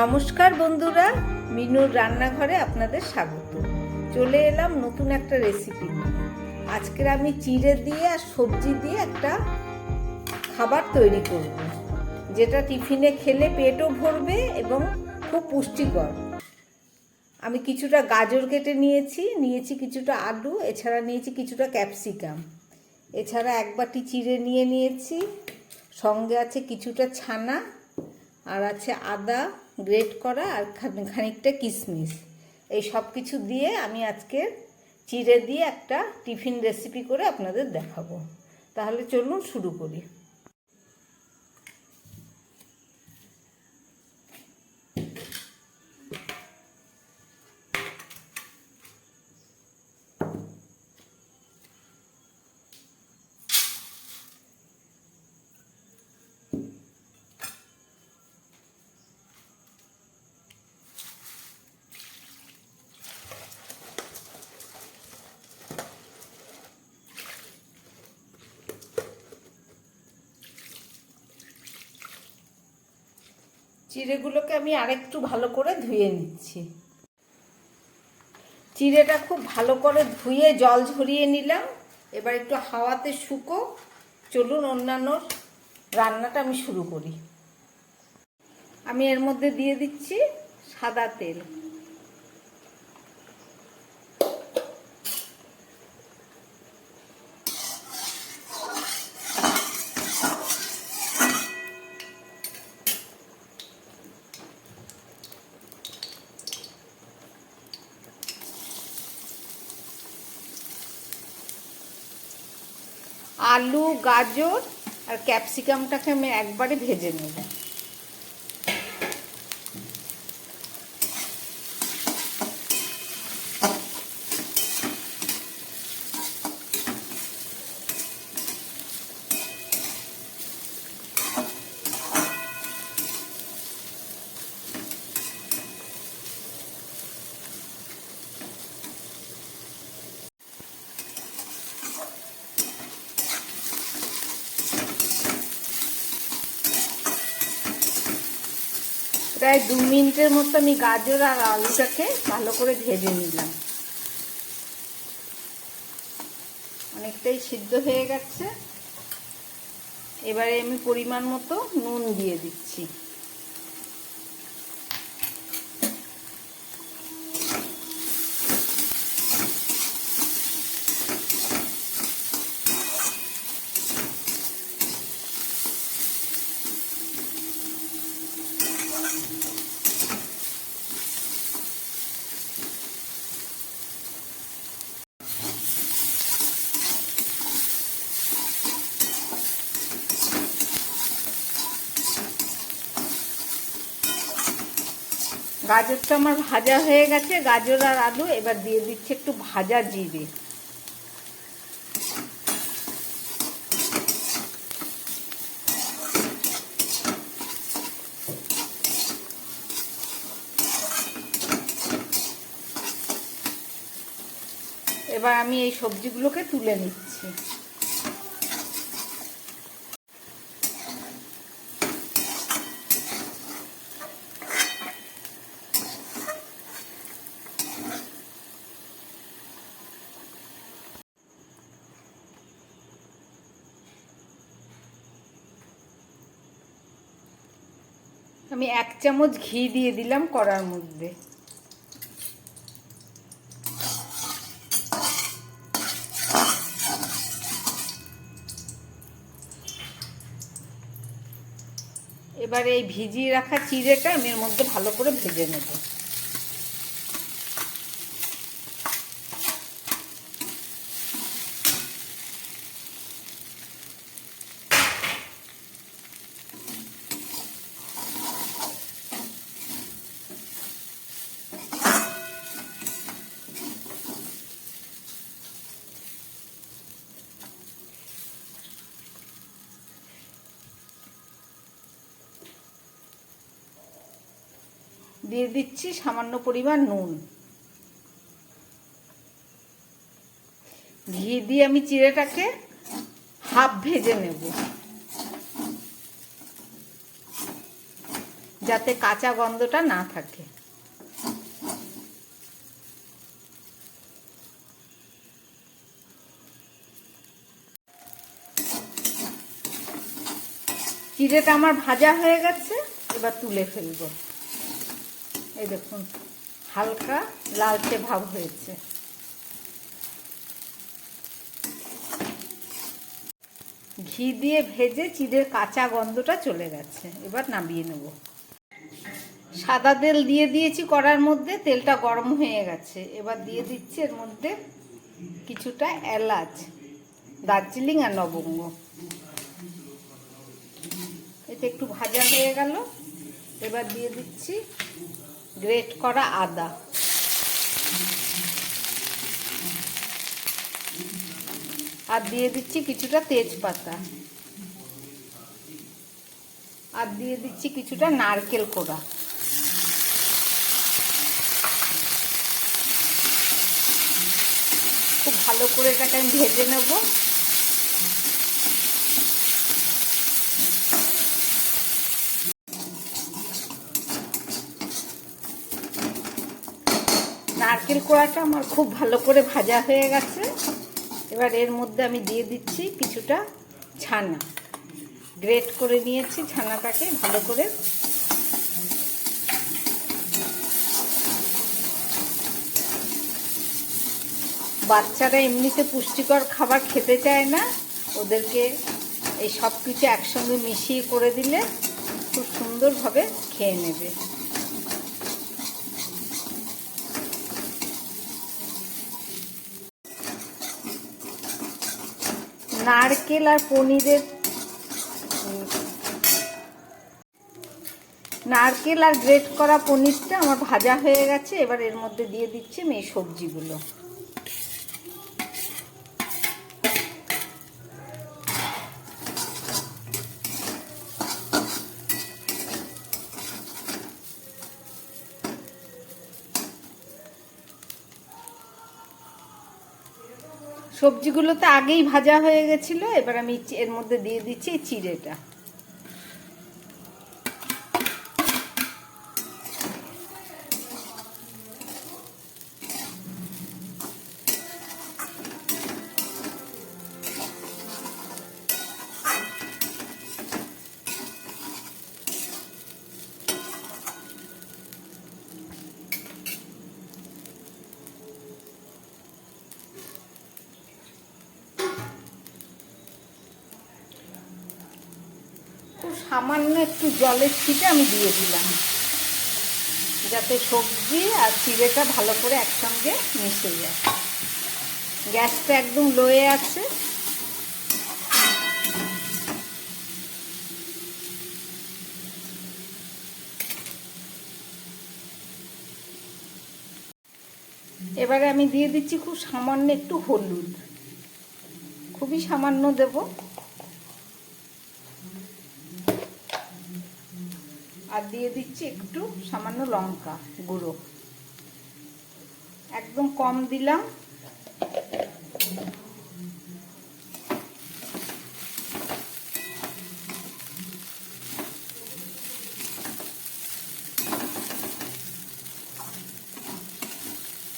নমস্কার বন্ধুরা, মিনুর রান্নাঘরে আপনাদের স্বাগত। চলে এলাম নতুন একটা রেসিপি নিয়ে। আজকের আমি চিড়ে দিয়ে আর সবজি দিয়ে একটা খাবার তৈরি করব, যেটা টিফিনে খেলে পেটও ভরবে এবং খুব পুষ্টিকর। আমি কিছুটা গাজর কেটে নিয়েছি নিয়েছি কিছুটা আলু, এছাড়া নিয়েছি কিছুটা ক্যাপসিকাম। এছাড়া এক বাটি চিড়ে নিয়ে নিয়েছি, সঙ্গে আছে কিছুটা ছানা, আর আছে আদা গ্রেট করা আর খানি- খানিকটা কিশমিশ এই সব কিছু দিয়ে আমি আজকে চিড়ে দিয়ে একটা টিফিন রেসিপি করে আপনাদের দেখাবো। তাহলে চলুন শুরু করি। চিড়েগুলোকে আমি আরেকটু ভালো করে ধুয়ে নিচ্ছি। চিড়েটা খুব ভালো করে ধুয়ে জল ঝরিয়ে নিলাম। এবার একটু হাওয়াতে শুকো। চলুন অন্যান্য রান্নাটা আমি শুরু করি। আমি এর মধ্যে দিয়ে দিচ্ছি সাদা তেল। আলু গাজর আর ক্যাপসিকামটাকে আমি একবারে ভেজে নেব। প্রায় দু মিনিটের মতো আমি গাজর আর আলুটাকে ভালো করে ভেজে নিলাম। অনেকটাই সিদ্ধ হয়ে গেছে। এবারে আমি পরিমাণ মতো নুন দিয়ে দিচ্ছি। গাজরটা আমার ভাজা হয়ে গেছে, গাজর আর আলু, এবার দিয়ে দিচ্ছি একটু ভাজা জিরে। এবার আমি এই সবজিগুলোকে তুলে নিচ্ছি। আমি এক চামচ ঘি দিয়ে দিলাম কড়ার মধ্যে। এবার এই ভিজিয়ে রাখা চিড়েটা আমি এর মধ্যে ভালো করে ভেজে নেব। দিয়ে দিচ্ছি সামান্য পরিমাণ নুন। ঘি দিয়ে আমি চিড়েটাকে হাফ ভেজে নেব। যাতে কাঁচা গন্ধটা না থাকে। চিড়েটা আমার ভাজা হয়ে গেছে, এবার তুলে ফেলব। এই দেখুন, হালকা লালচে ভাব হয়েছে। ঘি দিয়ে ভেজে চিড়ের কাঁচা গন্ধটা চলে গেছে। এবার নামিয়ে নেব। সাদা তেল দিয়ে দিয়েছি কড়ার মধ্যে, তেলটা গরম হয়ে গেছে। এবার দিয়ে দিচ্ছি এর মধ্যে কিছুটা এলাচ, দার্জিলিং আর লবঙ্গ। এটা একটু ভাজা হয়ে গেল। এবার দিয়ে দিচ্ছি গ্রেট করা আদা। আর দিয়ে দিচ্ছি কিছুটা তেজপাতা। আর দিয়ে দিচ্ছি কিছুটা নারকেল কোড়া। খুব ভালো করে এটাকে আমি ভেজে নেব। নারকেল কোড়াটা আমার খুব ভালো করে ভাজা হয়ে গেছে। এবার এর মধ্যে আমি দিয়ে দিচ্ছি কিছুটা ছানা। গ্রেট করে নিয়েছি ছানাটাকে ভালো করে। বাচ্চারা এমনিতে পুষ্টিকর খাবার খেতে চায় না। ওদেরকে এই সব কিছু একসঙ্গে মিশিয়ে করে দিলে খুব সুন্দরভাবে খেয়ে নেবে। নারকেল আর পনিরের নারকেল আর গ্রেট করা পনিরটা আমার ভাজা হয়ে গেছে। এবার এর মধ্যে দিয়ে দিচ্ছি আমি এই সবজিগুলো। সবজিগুলো তো আগেই ভাজা হয়ে গেছিল এবার আমি এর মধ্যে দিয়ে দিচ্ছি চিড়েটা। সামান্য একটু জলের ছিটে আমি দিয়ে দিলাম। যাতে সবজি আর চিড়েটা ভালো করে একসঙ্গে মিশে যায়। গ্যাসটা একদম লোয়ে আছে। এবারে আমি দিয়ে দিচ্ছি খুব সামান্য একটু হলুদ। খুবই সামান্য দেবো। দিয়ে দিচ্ছি একটু সামান্য লঙ্কা গুঁড়ো। একদম কম দিলাম।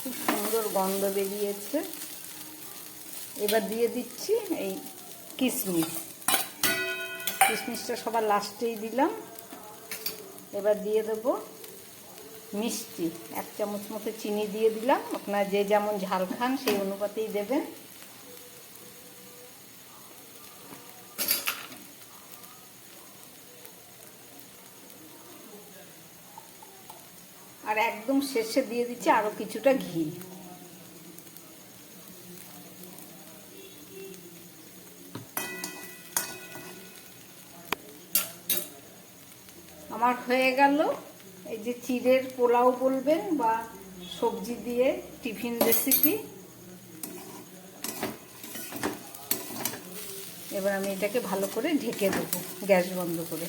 খুব সুন্দর গন্ধ বেরিয়েছে। এবার দিয়ে দিচ্ছি এই কিশমিশ কিশমিশটা সবার লাস্টেই দিলাম। এবার দিয়ে দেব মিষ্টি। এক চামচ মতো চিনি দিয়ে দিলাম। আপনার যে যেমন ঝাল খান, সেই অনুপাতেই দেবেন। আর একদম শেষে দিয়ে দিচ্ছি আরও কিছুটা ঘি। হয়ে গেল। এই যে চিড়ের পোলাও বলবেন বা সবজি দিয়ে টিফিন রেসিপি এবার আমি এটাকে ভালো করে ঢেকে দেবো গ্যাস বন্ধ করে।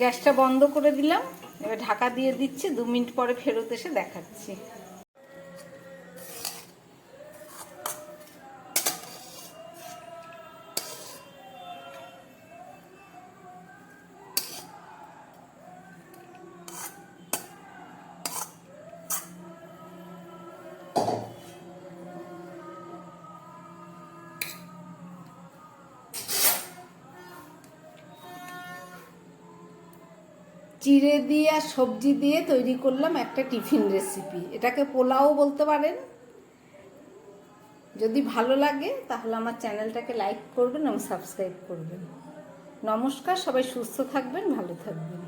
গ্যাসটা বন্ধ করে দিলাম। এবার ঢাকা দিয়ে দিচ্ছি দু মিনিট পরে ফেরত এসে দেখাচ্ছি। চিড়ে দিয়ে আর সবজি দিয়ে তৈরি করলাম একটা টিফিন রেসিপি এটাকে পোলাও বলতে পারেন। যদি ভালো লাগে, তাহলে আমার চ্যানেলটাকে লাইক করবেন এবং সাবস্ক্রাইব করবেন। নমস্কার, সবাই সুস্থ থাকবেন, ভালো থাকবেন।